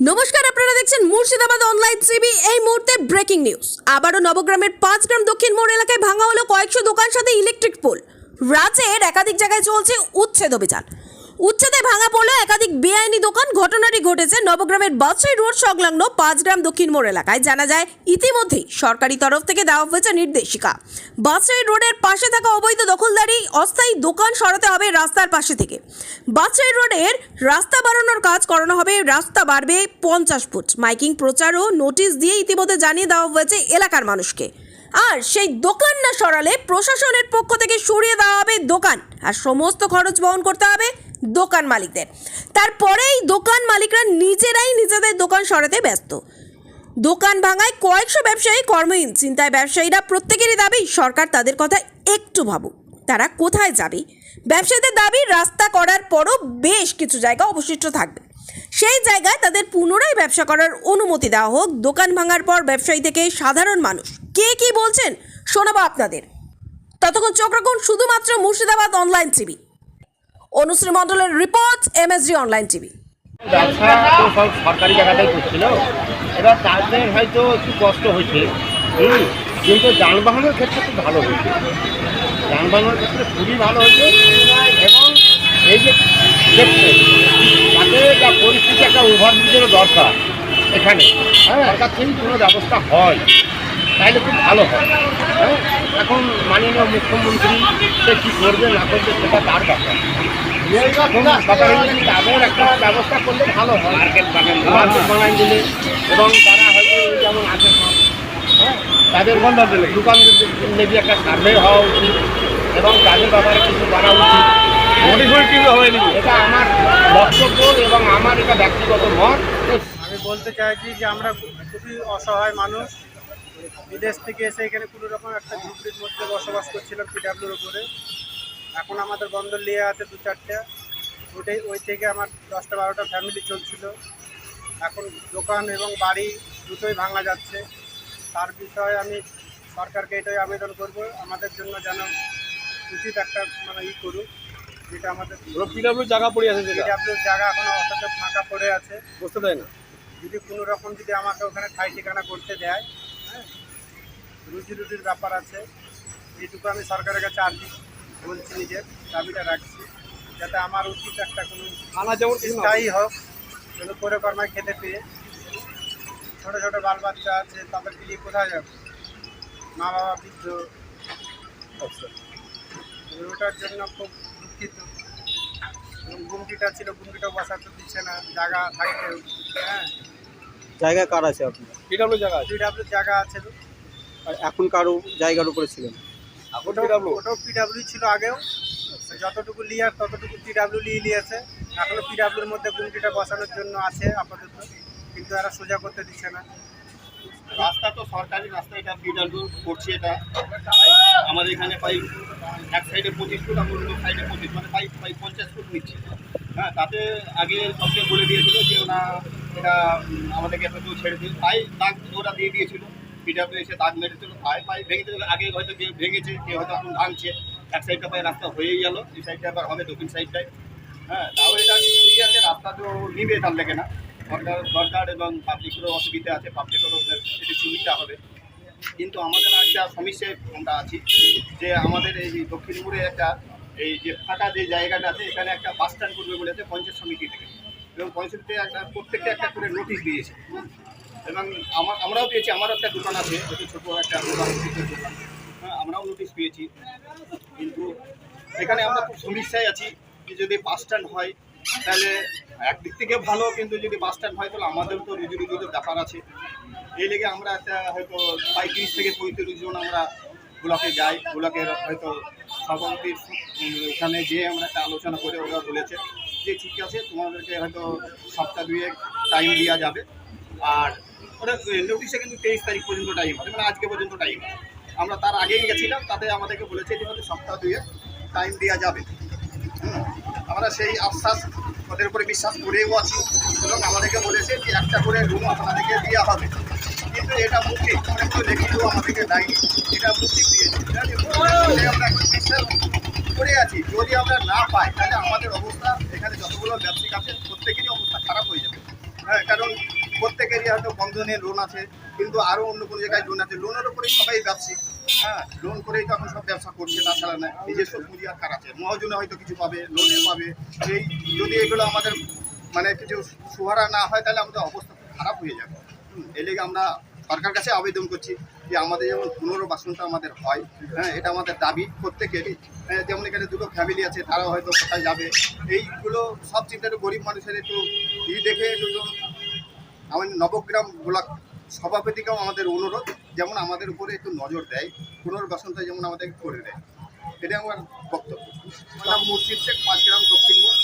নমস্কার, আপনারা দেখছেন মুর্শিদাবাদ অনলাইন টিভি। এই মুহূর্তে ব্রেকিং নিউজ আবারও নবগ্রামের পাঁচ গ্রাম দক্ষিণ মোড় এলাকায় ভাঙা হলো কয়েকশো দোকান, সাথে ইলেকট্রিক পোল রাজ্যের একাধিক জায়গায় চলছে উচ্ছেদ অভিযান। উচ্ছেদে ভাঙা পড়ল একাধিক বেআইনি দোকান ঘটনাটি ঘটেছে নবগ্রামের বাদশাহী রোড সংলগ্ন পাঁচ গ্রাম দক্ষিণ মোড় এলাকায়। জানা যায়, ইতিমধ্যেই সরকারি তরফ থেকে দেওয়া হয়েছে নির্দেশিকা। বাদশাহী রোডের পাশে থাকা অবৈধ দখলদারি, অস্থায়ী দোকান সরাতে হবে রাস্তার পাশে থেকে। বাদশাহী রোডের রাস্তা বাড়ানোর কাজ করানো হবে, রাস্তা বাড়বে পঞ্চাশ ফুট। মাইকিং প্রচার ও নোটিশ দিয়ে ইতিমধ্যে জানিয়ে দেওয়া হয়েছে এলাকার মানুষকে। আর সেই দোকান না সরালে প্রশাসনের পক্ষ থেকে সরিয়ে দেওয়া হবে দোকান। আর সমস্ত খরচ বহন করতে হবে দোকান মালিকদের। তারপরেই দোকান মালিকরা নিজেরাই নিজেদের দোকান সরাতে ব্যস্ত। দোকান ভাঙায় কয়েকশো ব্যবসায়ী কর্মহীন চিন্তায় ব্যবসায়ীরা প্রত্যেকেরই দাবি, সরকার তাদের কথা একটু ভাবুক। তারা কোথায় যাবে? ব্যবসায়ীদের দাবি, রাস্তা করার পরও বেশ কিছু জায়গা অবশিষ্ট থাকবে। সেই জায়গায় তাদের পুনরায় ব্যবসা করার অনুমতি দেওয়া হোক। দোকান ভাঙার পর ব্যবসায়ী থেকে সাধারণ মানুষ। কে কি বলছেন শোনাবো আপনাদের। ততক্ষণ চোখ রাখুন শুধুমাত্র মুর্শিদাবাদ অনলাইন টিভি। অনুশ্রী মণ্ডলের রিপোর্ট, এমএসজি অনলাইন টিভি। ব্যবসা তো সব সরকারি জায়গাতেই করছিল। এবার তাদের হয়তো একটু কষ্ট হয়েছে। কিন্তু যানবাহনের ক্ষেত্রে খুব ভালো হয়েছে। যানবাহনের ক্ষেত্রে খুবই ভালো হয়েছে এবং এই যে দেখছে, তাতে পরিস্থিতি, একটা ওভারব্রিজেরও দরকার এখানে। হ্যাঁ সরকার থেকে কোনো ব্যবস্থা হয়। তাইলে খুব ভালো হয়। হ্যাঁ? এখন মাননীয় মুখ্যমন্ত্রী সে কী করবে না করবে সেটা তার ব্যাপার। তাদের একটা ব্যবস্থা করলে ভালো হয়। মার্কেট দিলে এবং তারা হয়তো যেমন আছে হ্যাঁ, তাদের দোকান নেবি একটা সার্ভে হওয়া উচিত এবং তাদের ব্যাপারে কিছু করা উচিত। এটা আমার বক্তব্য এবং আমার এটা ব্যক্তিগত মত। আমি বলতে চাইছি যে আমরা খুবই অসহায় মানুষ। বিদেশ থেকে এসে এখানে কোনো রকম একটা ঝুঁকির মধ্যে বসবাস করছিলাম পিডাব্লিউর উপরে। এখন আমাদের বন্ধ লিয়ে আছে দু চারটে। ওটাই ওই থেকে আমার দশটা বারোটা ফ্যামিলি চলছিল। এখন দোকান এবং বাড়ি দুটোই ভাঙা যাচ্ছে। তার বিষয়ে আমি সরকারকে এটাই আবেদন করব। আমাদের জন্য যেন উচিত একটা মানে ই করুক যেটা আমাদের পিডাব্লিউ জায়গা পড়ে আছে পিডাব্লিউর জায়গা এখন অতটা ফাঁকা পড়ে আছে। বুঝতে দেয় না। যদি কোনো রকম যদি আমাকে ওখানে ঠাই ঠিকানা করতে দেয় রুজি রুটির ব্যাপার আছে। এইটুকু আমি সরকারের কাছে আর্জি বলছি নিজের দাবিটা রাখছি যাতে আমার উচিত একটা কোনো থানা যেমন স্থায়ী হোক কোনো করে কর্মায় খেতে পেয়ে ছোটো ছোটো বাল বাচ্চা আছে তাদেরকে নিয়ে কোথায় যাবে? মা বাবা বৃদ্ধ। আচ্ছা। ওটার জন্য খুব দুঃখিত। এবং গুমটিটা ছিল গুমটিটাও বসাতে দিচ্ছে না জায়গা থাকতে হ্যাঁ। জায়গা কার আছে আপনি পিডাব্লিউ জায়গা আছে। পিডাব্লিউ জায়গা আছে আর এখন কারও জায়গার উপরে ছিলেন? ওটাও পিডাব্লিউ ওটাও পিডাব্লিউ ছিল আগেও। যতটুকু লিয়ার ততটুকু পিডাব্লিউ নিয়ে নিয়েছে। এখনও পিডাব্লিউর মধ্যে গুমটিটা বসানোর জন্য আছে আপাতত। কিন্তু এরা সোজা করতে দিচ্ছে না। রাস্তা তো সরকারি রাস্তা এটা বিডাব্লিউ করছে এটা। আমাদের এখানে প্রায় এক সাইডে পঁচিশ ফুট আর অন্য সাইডে পঁচিশ মানে প্রায় প্রায় পঞ্চাশ ফুট নিচ্ছে। হ্যাঁ তাতে আগে সবকে বলে দিয়েছিল যে ওরা এটা আমাদেরকে হয়তো ছেড়ে দিন তাই দাগ ওরা দিয়ে দিয়েছিল। পিডাব্লিউ এসে দাগ মেরেছিল। তাই পাই ভেঙে দিল। আগে হয়তো কেউ ভেঙেছে কেউ হয়তো এখন ভাঙছে। এক সাইডটা প্রায় রাস্তা হয়েই গেল। এই সাইডটা আবার হবে দক্ষিণ সাইডটায়। হ্যাঁ তাও এটা ঠিক আছে, রাস্তা তো নিবে তার লেগে না। সরকার সরকার এবং পাবলিকেরও অসুবিধা আছে পাবলিকেরও সেটি সুবিধা হবে। কিন্তু আমাদের একটা সমস্যায় আমরা আছি, যে আমাদের এই দক্ষিণপুরে একটা, এই যে ফাঁকা যে জায়গাটা আছে এখানে একটা বাস স্ট্যান্ড করবে বলেছে পঞ্চায়েত সমিতি থেকে। এবং পঞ্চায়েতে একটা প্রত্যেকটা একটা করে নোটিশ দিয়েছে। এবং আমার আমরাও পেয়েছি, আমারও একটা দোকান আছে একটু ছোটো একটা দোকান হ্যাঁ আমরাও নোটিশ পেয়েছি। কিন্তু এখানে আমরা খুব সমস্যায় আছি যে যদি বাস স্ট্যান্ড হয়, তাহলে একদিক থেকে ভালো, কিন্তু যদি বাস স্ট্যান্ড হয়, তাহলে আমাদের তো রুজি রুজির ব্যাপার আছে। এই লেগে আমরা একটা হয়তো পঁয়ত্রিশ থেকে পঁয়ত্রিশ জন আমরা ব্লকে যাই। ব্লকের হয়তো সভাপতির এখানে যেয়ে আমরা একটা আলোচনা করে ওরা বলেছে। যে ঠিক আছে, তোমাদেরকে হয়তো সপ্তাহ দুয়েক টাইম দেওয়া যাবে। আর ওরা নোটিশে কিন্তু তেইশ তারিখ পর্যন্ত টাইম আছে মানে আজকে পর্যন্ত টাইম আমরা তার আগেই গেছিলাম, তাতে আমাদেরকে বলেছে যে হয়তো সপ্তাহ দুয়েক টাইম দেওয়া যাবে। আমরা সেই আশ্বাস ওদের উপরে বিশ্বাস করেও আছি এবং আমাদেরকে বলেছে যে একটা করে রুম আপনাদেরকে দেওয়া হবে। কিন্তু এটা মুক্তি। কোনো লিখিত আমাদেরকে দেয়নি এটা মুক্তি দিয়েছে। ঠিক? আমরা এখন বিশ্বাস করে আছি। যদি আমরা না পাই, তাহলে আমাদের অবস্থা এখানে যতগুলো ব্যবসায়িক আছে, প্রত্যেকেরই অবস্থা খারাপ হয়ে যাবে। হ্যাঁ কারণ প্রত্যেকেরই হয়তো বন্ধনে লোন আছে, কিন্তু আরও অন্য কোনো জায়গায় লোন আছে। লোনের উপরেই সবাই ব্যবসায়িক। হ্যাঁ লোন করেই তো এখন সব ব্যবসা করছে, তাছাড়া না, নিজস্ব পুঁজি আর কার আছে। মহাজনে হয়তো কিছু পাবে লোনে পাবে। এই যদি এগুলো আমাদের মানে কিছু সুহারা না হয়, তাহলে আমাদের অবস্থা খুব খারাপ হয়ে যাবে। এই লেগে আমরা সরকার কাছে আবেদন করছি যে আমাদের যেমন পুনর্বাসনটা আমাদের হয় হ্যাঁ এটা আমাদের দাবি প্রত্যেকেরই হ্যাঁ, যেমন এখানে দুটো ফ্যামিলি আছে তারাও হয়তো কোথায় যাবে। এইগুলো সব চিন্তা একটু গরিব মানুষের একটু ই দেখে একটু আমাদের নবগ্রাম ব্লক সভাপতিকেও আমাদের অনুরোধ যেমন আমাদের উপরে একটু নজর দেয় পুনর্বাসনটা যেমন আমাদের করে দেয়। এটা আমার বক্তব্য। মুর্শিদ শেখ পাঁচ গ্রাম দক্ষিণ মোড়।